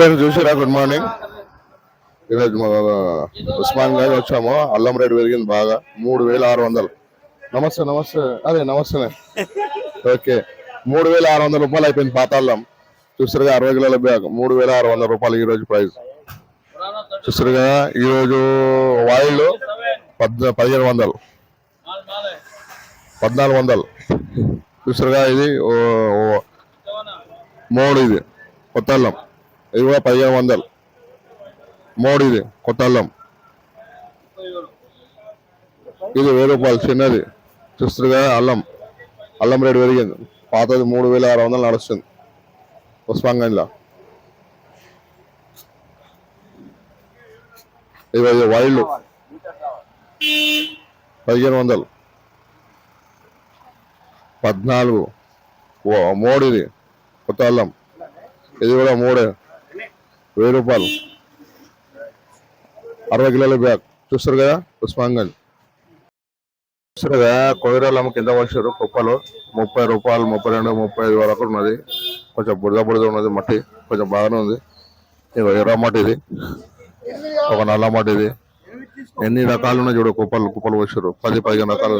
పేరు చూసారా good morning ఈరోజు ఉస్మాన్ గారు వచ్చాము. అల్లం రేటు పెరిగింది బాగా. మూడు వేల ఆరు వందలు. నమస్తే నమస్తే. అదే నమస్తే ఓకే. మూడు వేల ఆరు వందల రూపాయలు అయిపోయింది పాత అల్లం. చూసారుగా అరవై కిలోల బ్యాగ్. మూడు వేల ఆరు వందల రూపాయలు ఈ రోజు ప్రైస్. చూసారుగా ఈరోజు రోజు వాయిల్ పద్ పదిహేను వందలు. పద్నాలుగు వందలు. చూసారుగా ఇది ఓ- మూడు ఇది కొత్త అల్లం. ఇది కూడా పదిహేను వందలు. మోడీది ఇది కొత్త అల్లం ఇది వెయ్యి రూపాయలు చిన్నది. చూస్తుగా అల్లం. అల్లం రేటు పెరిగింది. పాతది మూడు వేల ఆరు వందలు నడుస్తుంది. ఉస్మాన్గంజ్లో ఇది వైళ్ళు వైల్డ్. పదిహేను వందలు. పద్నాలుగు. ఓ కొత్త అల్లం ఇది కూడా మూడే. వెయ్యి రూపాయలు. అరవై కిలోల బ్యాగ్ చూస్తారు కదా ఉస్మాన్గంజ్ చూస్తారు కదా కొయిరాలం కింద వచ్చారు కుప్పలు. ముప్పై రూపాయలు ముప్పై రెండు ముప్పై ఐదు వరకు ఉన్నది. కొంచెం బురద బురద ఉన్నది మట్టి. కొంచెం బాగానే ఉంది. ఎర్ర మట్టి ఇది. ఒక నల్ల మట్టి ఇది. ఎన్ని రకాలు ఉన్నాయి చూడు కుప్పలు? కుప్పలు వచ్చారు పది పదిహేను రకాలు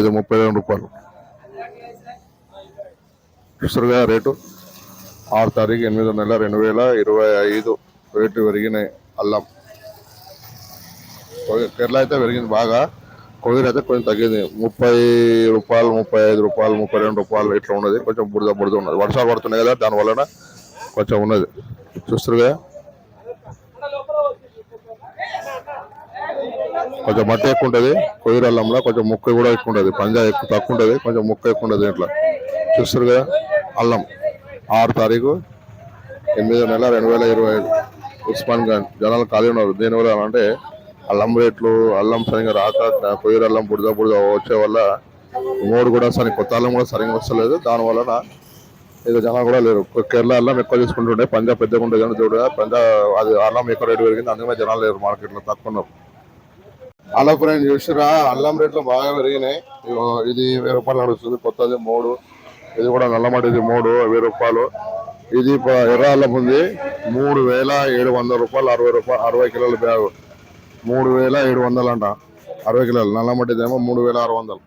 ఇది ముప్పై రెండు రూపాయలు. చూస్తారు రేటు ఆరు తారీఖు ఎనిమిదో నెల రెండు వేల ఇరవై ఐదు రేటు పెరిగినాయి అల్లం. కేరళ అయితే పెరిగింది బాగా. కొద్దిగా అయితే కొంచెం తగ్గింది. ముప్పై రూపాయలు ముప్పై ఐదు రూపాయలు ముప్పై రెండు రూపాయలు ఇట్లా ఉన్నది. కొంచెం బురద బురద ఉన్నది. వర్షాలు పడుతున్నాయి కదా దాని వలన కొంచెం ఉన్నది. చూస్తురుగా? కొంచెం మట్టి ఎక్కువ ఉంటుంది. కొయ్యరు అల్లంలో కొంచెం ముక్క కూడా ఎక్కువ ఉంటుంది. పంజా ఎక్కువ తక్కువ ఉంటుంది. కొంచెం ముక్క ఎక్కువ ఉంటుంది ఇట్లా చూస్తారు కదా అల్లం ఆరు తారీఖు ఎనిమిదో నెల రెండు వేల ఇరవై ఐదు. ఉస్మాన్ గంజ్ జనాలు ఖాళీ ఉన్నారు. దీనివల్ల అంటే అల్లం రేట్లు అల్లం సరిగ్గా రాక కొయ్యరు అల్లం బుడిద బుడిద వచ్చే వల్ల మూడు కూడా సరి కొత్త అల్లం కూడా సరిగ్గా వస్తలేదు. దానివల్ల ఇక జనాలు కూడా లేరు. కేరళ అల్లం ఎక్కువ తీసుకుంటుండే. పంజాబ్ పెద్దగా ఉండే జనం చూడ. పంజాబ్ అది అల్లం ఎక్కువ రేటు పెరిగింది. అందుకనే జనాలు లేరు. మార్కెట్లో తక్కువ ఉన్నారు. అలా ఫ్రెండ్ చూసారా అల్లం రేట్లు బాగా పెరిగినాయి. ఇది వెయ్యి రూపాయలు నడుస్తుంది. కొత్తది మూడు. ఇది కూడా నల్లమడిది మూడు వెయ్యి రూపాయలు. ఇది ఎర్ర అల్లం ఉంది. మూడు వేల ఏడు వందల రూపాయలు అరవై రూపాయలు అరవై కిలోల బ్యాగ్. మూడు వేల ఏడు వందలు అంట. అరవై కిలోలు. నల్లమట్టిది ఏమో మూడు వేల ఆరు వందలు.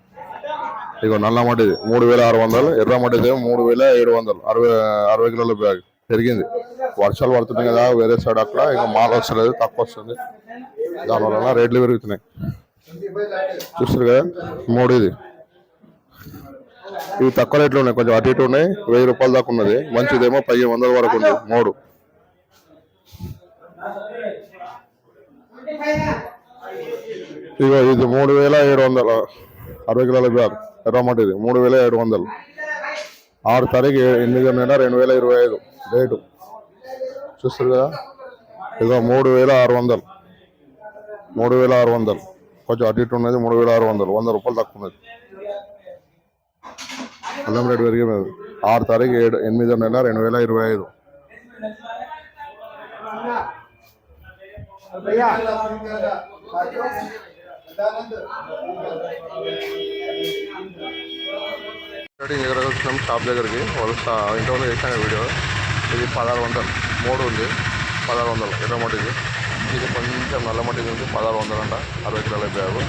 ఇగో నల్లమట్టిది మూడు వేల ఆరు వందలు ఎర్రమట్టిది ఏమో మూడు వేల ఏడు వందలు. అరవై అరవై కిలోల బ్యాగ్. పెరిగింది. వర్షాలు పడుతున్నాయి కదా వేరే సైడ్ అక్కడ. ఇంకా మాల వస్తలేదు తక్కువ వస్తుంది. దానివల్ల రేట్లు పెరుగుతున్నాయి. చూస్తారు కదా మూడు ఇది. ఇవి తక్కువ రేట్లు ఉన్నాయి. కొంచెం అటు ఇటు ఉన్నాయి. వెయ్యి రూపాయల దాకా ఉన్నది. మంచిదేమో. పదిహేను వందల వరకు ఉంది. మూడు. ఇగో ఇది మూడు వేల ఏడు వందల. అరవై కిలోల బ్యాగ్. ఎర్రమట్టి ఇది. మూడు వేల ఏడు వందలు. ఆరు తారీఖు ఎనిమిది నెల రెండు వేల ఇరవై ఐదు. రేటు చూస్తారు కదా? ఇగో మూడు వేల ఆరు వందలు. మూడు వేల ఆరు వందలు. కొంచెం అటు ఇటు ఉన్నది. మూడు వేల ఆరు వందలు. వంద రూపాయలు తక్కువ ఉన్నది. అల్లంరెడ్డి రేటు ఆరు తారీఖు ఏడు ఎనిమిదో నెల రెండు వేల ఇరవై ఐదు. దగ్గర వచ్చినాం షాప్ దగ్గరికి వాళ్ళు ఇంట్లో చేశాను వీడియో. ఇది పదహారు వందలు. మూడు ఉంది. పదహారు వందలు. ఎర్రమట్టిది ఇది కొంచెం నల్లమట్టిది ఉంది. పదహారు వందలు అంట అరవై కిలోల బ్యాగు.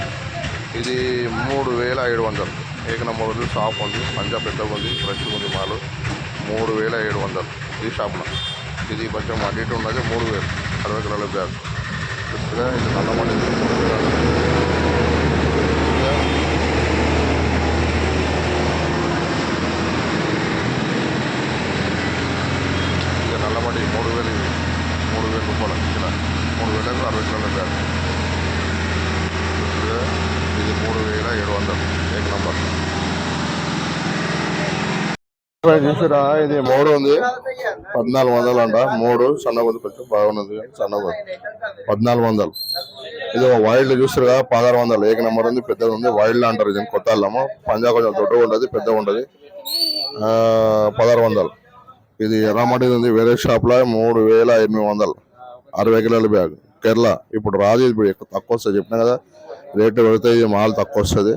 ఇది మూడు వేల ఏడు వందలు. ఏక నంబర్ ఉంది షాప్ ఉంది పంజాబ్ పెద్దగా ఉంది ఫ్రెష్ ఉంది మాలు. మూడు వేల ఏడు వందలు. ఈ షాప్లో ఇది కొంచెం అటు ఇటు ఉన్నది మూడు వేలు. అరవై కిలోల బ్యాగ్. చూస్తుందా ఇది నల్లమండి నల్లమండి మూడు వేలు ఇది. మూడు వేల రూపాయలు కిలో మూడు వేలకు అరవై కిలోల బ్యాగ్. ఇది మూడు వేల ఏడు వందలు. ఏక నంబర్ చూసారా? ఇది మూడు ఉంది. పద్నాలుగు వందలు అంట మూడు సన్నగా కొంచెం బాగున్నది. కానీ పద్నాలుగు వందలు. ఇది వైల్డ్ చూస్తారు పదహారు వందలు. ఏక నెంబర్ ఉంది. పెద్దది ఉంది. వైల్డ్ అంటారు ఇది కొత్త అల్లము. పంజా కొంచెం దొడ్డగా ఉంటుంది. పెద్దగా ఉంటుంది. ఆ, పదహారు వందలు. ఇది ఎర్రమటిది ఉంది. వేరే షాప్లో మూడు వేల ఎనిమిది వందలు. అరవై కిలోల బ్యాగ్. కేరళ. ఇప్పుడు రాదు. ఇప్పుడు తక్కువ వస్తుంది. చెప్పినా కదా. రేటు పెడితే ఇది మాల్ తక్కువ వస్తుంది.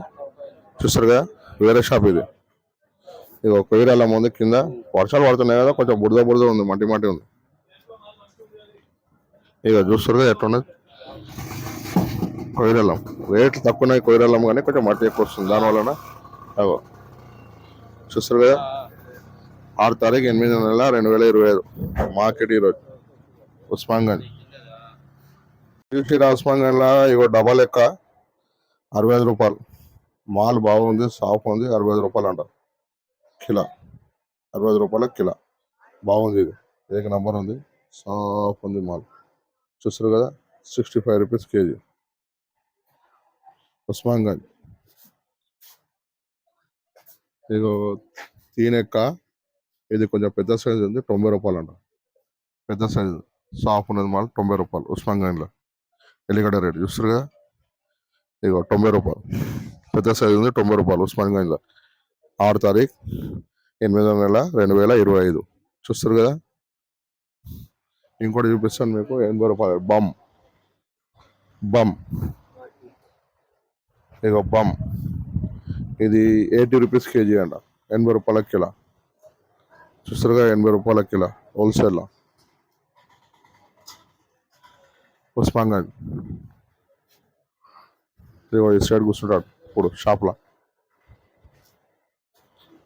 చూసారుగా వేరే షాప్ ఇది. ఇది కొయ్యర అల్లం ఉంది కింద. వర్షాలు పడుతున్నాయి కదా కొంచెం బురద బుడద ఉంది మట్టి మట్టి ఉంది. ఇక చూస్తారు కదా ఎట్లున్నది? కొయ్యరల్లం రేట్లు తక్కువ ఉన్నాయి కొయ్యరల్లం కానీ కొంచెం మట్టి ఎక్కువ వస్తుంది. దానివలన అగో చూస్తారు కదా? ఆరు తారీఖు ఎనిమిది నెల రెండు వేల ఇరవై ఐదు. మార్కెట్ ఈరోజు. ఉస్మాన్గంజ్ చూసిరా ఉస్మాన్గంజ్లో ఇగో డబల్ ఎక్క అరవై ఐదు రూపాయలు. మాల్ బాగుంది సాఫ్ ఉంది అరవై ఐదు రూపాయలు అంటారు. కిలో. అరవై ఐదు రూపాయల కిలో. బాగుంది ఇది. ఏక నంబర్ ఉంది. సాఫ్ ఉంది మాల్. చూస్తారు కదా? Sixty five rupees KG. Osmanganj ఇదిగో తీనెక్క ఇది కొంచెం పెద్ద సైజ్ ఉంది. తొంభై రూపాయలు అంట పెద్ద సైజు సాఫ్ ఉన్నది మాల్. తొంభై రూపాయలు. ఉస్మాన్గంజ్లో ఎల్లిగడ్డ రేటు. చూస్తారు కదా? ఇగో తొంభై రూపాయలు. పెద్ద సైజు ఉంది. తొంభై రూపాయలు. ఉస్మాన్గంజ్లో ఆరు తారీఖు ఎనిమిదో నెల రెండు వేల ఇరవై ఐదు. చూస్తారు కదా? ఇంకోటి చూపిస్తాను మీకు. ఎనభై రూపాయలు బమ్. బమ్. ఇక బమ్. ఇది ఎయిటీ రూపీస్ కేజీ అంట. ఎనభై రూపాయల కిలో. చూస్తారుగా ఎనభై రూపాయల కిలో. హోల్సేల్లో. ఉస్మాన్గంజ్ ఇదిగో ఈ సైడ్ కూర్చుంటాడు. ఇప్పుడు షాప్లో.